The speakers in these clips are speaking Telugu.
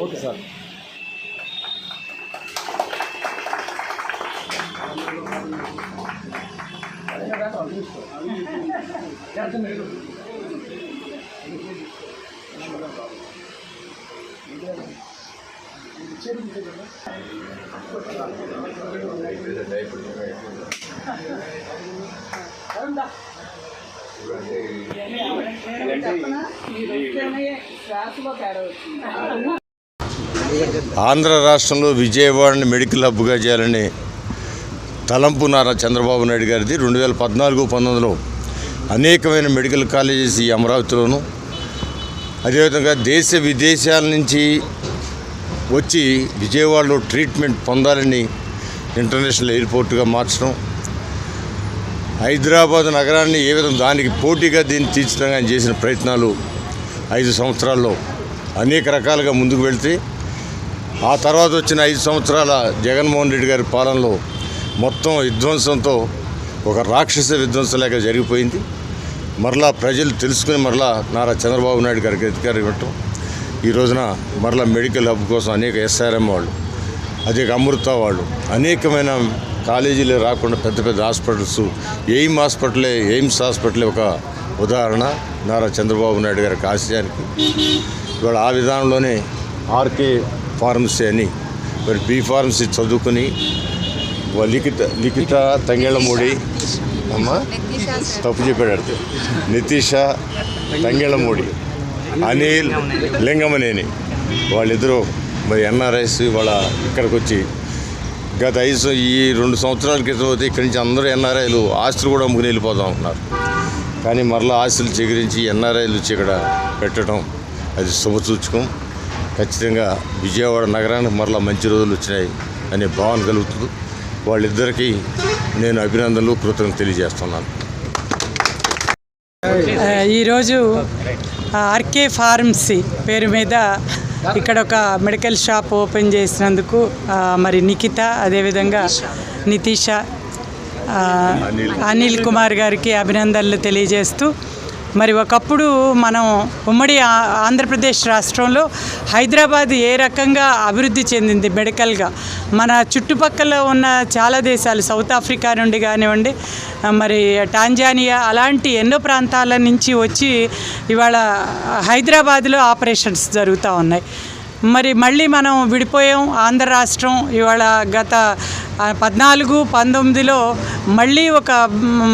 ఓకే సార్ అర్థం లేదు ఆంధ్ర రాష్ట్రంలో విజయవాడని మెడికల్ హబ్గా చేయాలని తలంపు నారా చంద్రబాబు నాయుడు గారిది. రెండు వేల పద్నాలుగు పంతొమ్మిదిలో అనేకమైన మెడికల్ కాలేజెస్ ఈ అమరావతిలోను అదేవిధంగా దేశ విదేశాల నుంచి వచ్చి విజయవాడలో ట్రీట్మెంట్ పొందాలని ఇంటర్నేషనల్ ఎయిర్పోర్ట్గా మార్చడం హైదరాబాద్ నగరాన్ని ఏ విధంగా దానికి పోటీగా దీన్ని తీర్చడానికి చేసిన ప్రయత్నాలు ఐదు సంవత్సరాల్లో అనేక రకాలుగా ముందుకు వెళ్తే ఆ తర్వాత వచ్చిన ఐదు సంవత్సరాల జగన్మోహన్ రెడ్డి గారి పాలనలో మొత్తం విధ్వంసంతో ఒక రాక్షస విధ్వంసలేక జరిగిపోయింది. మరలా ప్రజలు తెలుసుకుని మరలా నారా చంద్రబాబు నాయుడు గారికి అధికారం ఇవ్వటం ఈ రోజున మరలా మెడికల్ హబ్ కోసం అనేక ఎస్ఆర్ఎం వాళ్ళు అదే అమృత వాళ్ళు అనేకమైన కాలేజీలే రాకుండా పెద్ద పెద్ద హాస్పిటల్స్ ఎయిమ్ హాస్పిటలే ఎయిమ్స్ హాస్పిటలే ఒక ఉదాహరణ నారా చంద్రబాబు నాయుడు గారికి ఆశయానికి. ఇవాళ ఆ విధానంలోనే ఆర్కే ఫార్మసీ అని మరి బీ ఫార్మసీ చదువుకుని లిఖిత లిఖిత తంగేళ్ళమూడి అమ్మ తప్పు చెప్పాడు నితీష తంగేళ్ళమూడి అనిల్ లింగమనేని. వాళ్ళిద్దరూ మరి ఎన్ఆర్ఐస్ వాళ్ళ ఇక్కడికి వచ్చి గత ఐదు ఈ రెండు సంవత్సరాల క్రితం అయితే ఇక్కడి నుంచి అందరూ ఎన్ఆర్ఐలు ఆస్తులు కూడా అమ్ముకుని వెళ్ళిపోదాం అంటున్నారు. కానీ మరలా ఆస్తులు చిగురించి ఎన్ఆర్ఐలు వచ్చి ఇక్కడ పెట్టడం అది శుభసూచకం. ఖచ్చితంగా విజయవాడ నగరానికి మరలా మంచి రోజులు వచ్చినాయి అనే భావన కలుగుతుంది. వాళ్ళిద్దరికీ నేను అభినందనలు కృతజ్ఞత తెలియజేస్తున్నాను. ఈరోజు ఆర్కే ఫార్మసీ పేరు మీద ఇక్కడ ఒక మెడికల్ షాప్ ఓపెన్ చేసినందుకు మరి నిఖిత అదేవిధంగా నితీష అనిల్ కుమార్ గారికి అభినందనలు తెలియజేస్తూ మరి ఒకప్పుడు మనం ఉమ్మడి ఆంధ్రప్రదేశ్ రాష్ట్రంలో హైదరాబాద్ ఏ రకంగా అభివృద్ధి చెందింది మెడికల్గా? మన చుట్టుపక్కల ఉన్న చాలా దేశాలు సౌత్ ఆఫ్రికా నుండి కానివ్వండి మరి టాంజానియా అలాంటి ఎన్నో ప్రాంతాల నుంచి వచ్చి ఇవాళ హైదరాబాద్లో ఆపరేషన్స్ జరుగుతూ ఉన్నాయి. మరి మళ్ళీ మనం విడిపోయాం ఆంధ్ర రాష్ట్రం ఇవాళ గత పద్నాలుగు పంతొమ్మిదిలో మళ్ళీ ఒక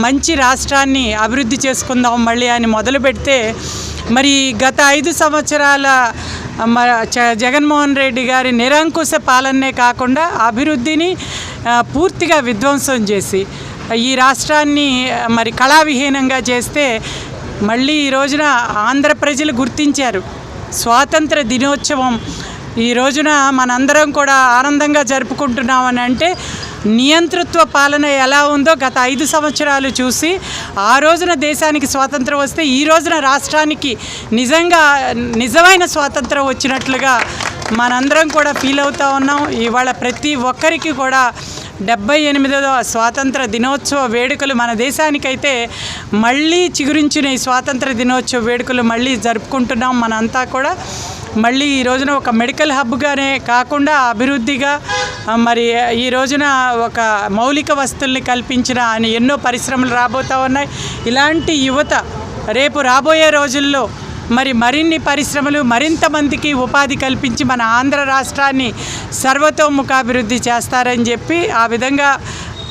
మంచి రాష్ట్రాన్ని అభివృద్ధి చేసుకుందాం మళ్ళీ అని మొదలు పెడితే మరి గత ఐదు సంవత్సరాల మ జగన్మోహన్ రెడ్డి గారి నిరంకుశ పాలనే కాకుండా అభివృద్ధిని పూర్తిగా విధ్వంసం చేసి ఈ రాష్ట్రాన్ని మరి కళావిహీనంగా చేస్తే మళ్ళీ ఈ రోజున ఆంధ్ర ప్రజలు గుర్తించారు. స్వాతంత్ర దినోత్సవం ఈ రోజున మనందరం కూడా ఆనందంగా జరుపుకుంటున్నామని అంటే నియంతృత్వ పాలన ఎలా ఉందో గత ఐదు సంవత్సరాలు చూసి ఆ రోజున దేశానికి స్వాతంత్రం వస్తే ఈ రోజున రాష్ట్రానికి నిజంగా నిజమైన స్వాతంత్రం వచ్చినట్లుగా మనందరం కూడా ఫీల్ అవుతా ఉన్నాం. ఇవాళ ప్రతి ఒక్కరికి కూడా డెబ్బై ఎనిమిదవ స్వాతంత్ర దినోత్సవ వేడుకలు మన దేశానికైతే మళ్ళీ చిగురించిన ఈ స్వాతంత్ర దినోత్సవ వేడుకలు మళ్ళీ జరుపుకుంటున్నాం మనంతా కూడా. మళ్ళీ ఈ రోజున ఒక మెడికల్ హబ్గానే కాకుండా అభివృద్ధిగా మరి ఈ రోజున ఒక మౌలిక వస్తువుల్ని కల్పించిన అని ఎన్నో పరిశ్రమలు రాబోతూ ఉన్నాయి. ఇలాంటి యువత రేపు రాబోయే రోజుల్లో మరి మరిన్ని పరిశ్రమలు మరింత మందికి ఉపాధి కల్పించి మన ఆంధ్ర రాష్ట్రాన్ని సర్వతోముఖాభివృద్ధి చేస్తారని చెప్పి ఆ విధంగా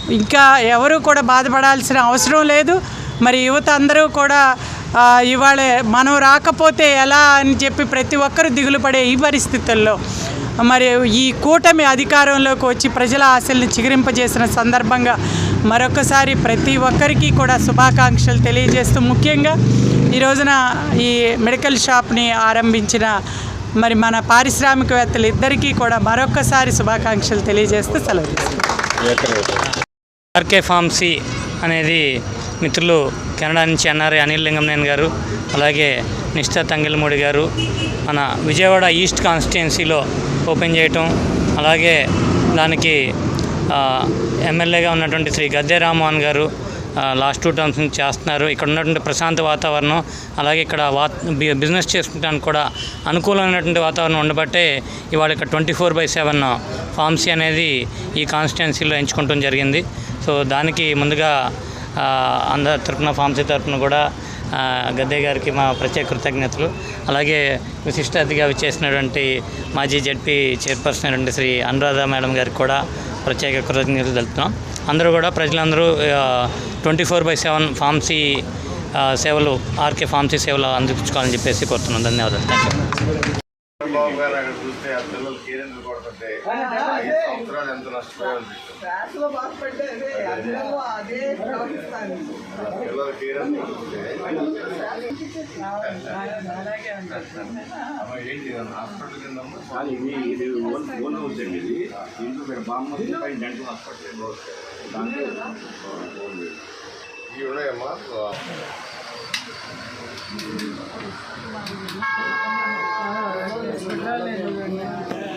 ఇంకా ఎవరు కూడా బాధపడాల్సిన అవసరం లేదు. మరి యువత అందరూ కూడా ఇవాళ మనం రాకపోతే ఎలా అని చెప్పి ప్రతి ఒక్కరు దిగులు పడే ఈ పరిస్థితుల్లో మరి ఈ కూటమి అధికారంలోకి వచ్చి ప్రజల ఆశల్ని చిగురింపజేసిన సందర్భంగా మరొకసారి ప్రతి ఒక్కరికి కూడా శుభాకాంక్షలు తెలియజేస్తూ ముఖ్యంగా ఈ రోజున ఈ మెడికల్ షాప్ని ఆరంభించిన మరి మన పారిశ్రామికవేత్తలు ఇద్దరికీ కూడా మరొకసారి శుభాకాంక్షలు తెలియజేస్తూ సెలవు ఆర్కే ఫార్మసీ అనేది మిత్రులు కెనడా నుంచి ఎన్ఆర్ఐ అనిల్ లింగంనేని గారు అలాగే నిష్ఠా తంగిలమూడి గారు మన విజయవాడ ఈస్ట్ కాన్స్టిట్యున్సీలో ఓపెన్ చేయటం అలాగే దానికి ఎమ్మెల్యేగా ఉన్నటువంటి శ్రీ గద్దె రామ్మోహన్ గారు లాస్ట్ టూ టర్మ్స్ నుంచి చేస్తున్నారు. ఇక్కడ ఉన్నటువంటి ప్రశాంత వాతావరణం అలాగే ఇక్కడ వా బిజినెస్ చేసుకోవడానికి కూడా అనుకూలమైనటువంటి వాతావరణం ఉండబట్టే ఇవాళ ఇక్కడ twenty four by seven pharmacy అనేది ఈ కాన్స్టిట్యున్సీలో ఎంచుకోవడం జరిగింది. సో దానికి ముందుగా అందరి తరఫున ఫార్మసీ తరపున కూడా గద్దే గారికి మా ప్రత్యేక కృతజ్ఞతలు. అలాగే విశిష్ట అతిథిగా విచ్చేసినటువంటి మాజీ జడ్పీ చైర్పర్సన్ అయినటువంటి శ్రీ అనురాధ మేడం గారికి కూడా ప్రత్యేక కృతజ్ఞతలు తెలుపుతున్నాం. అందరూ కూడా ప్రజలందరూ twenty four by seven pharmacy సేవలు ఆర్కే ఫార్మసీ సేవలు అందించుకోవాలని చెప్పేసి కోరుతున్నాం. ధన్యవాదాలు. థ్యాంక్ యూ చంద్రబాబు గారు అక్కడ చూస్తే ఆ పిల్లలు కేరింతలు కొడుతుంటే ఐదు సంవత్సరాలు ఎంత నష్టపోయారు క్లాసులో బాగుపడ్డే అదే అందరూ అదే ప్రవర్తిస్తాను పిల్లలు కేరింతలు కొడుతుంటే అమ్మ ఏంటి హాస్పిటల్ కిందమ్మా కాదు ఇది ఇది ఓన్ ఓన్ హౌస్ అండి ఇది దీంట్లో మీరు బామ్మర్ది పైన డెంటల్ హాస్పిటల్ దాంట్లో ఇవి Gracias.